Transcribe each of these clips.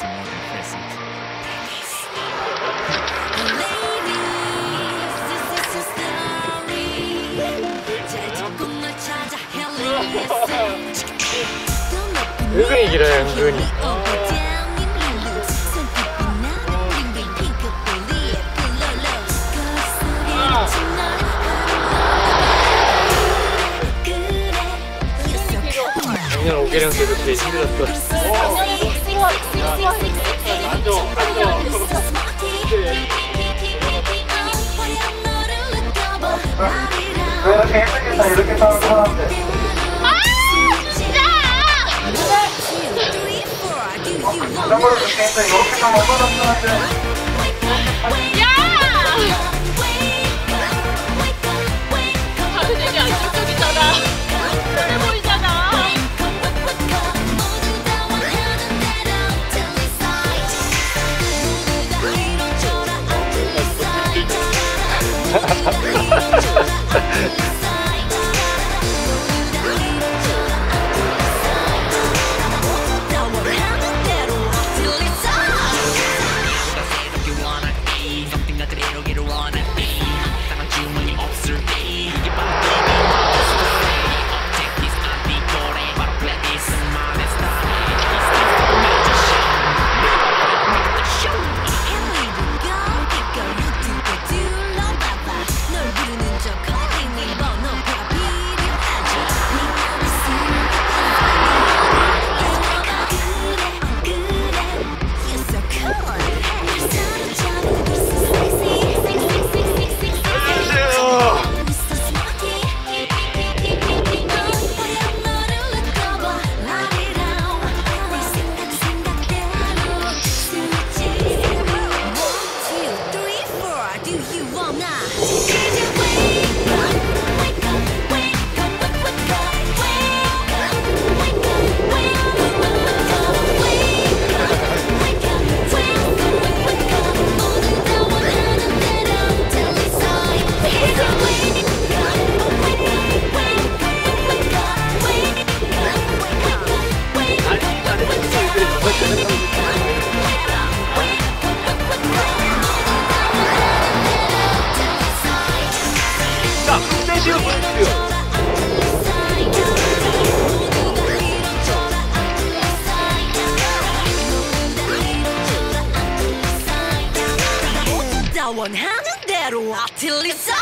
is more than present. 은근히 길어요, 은근히. 작년 오개령 때도 되게 힘들었어. 왜 이렇게 힘들겠다 이렇게 싸울 사람인데 자전거를 그렇게 했는데 이렇게 싸면 얼마나 One hand there, what till it's up?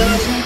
doesn't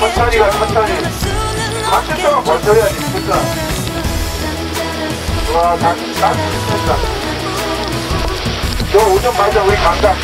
천천히가 천천히. 박수성은 버텨야지 진짜. 와 다시 다시 진짜. 너 오전 맞아 우리 간다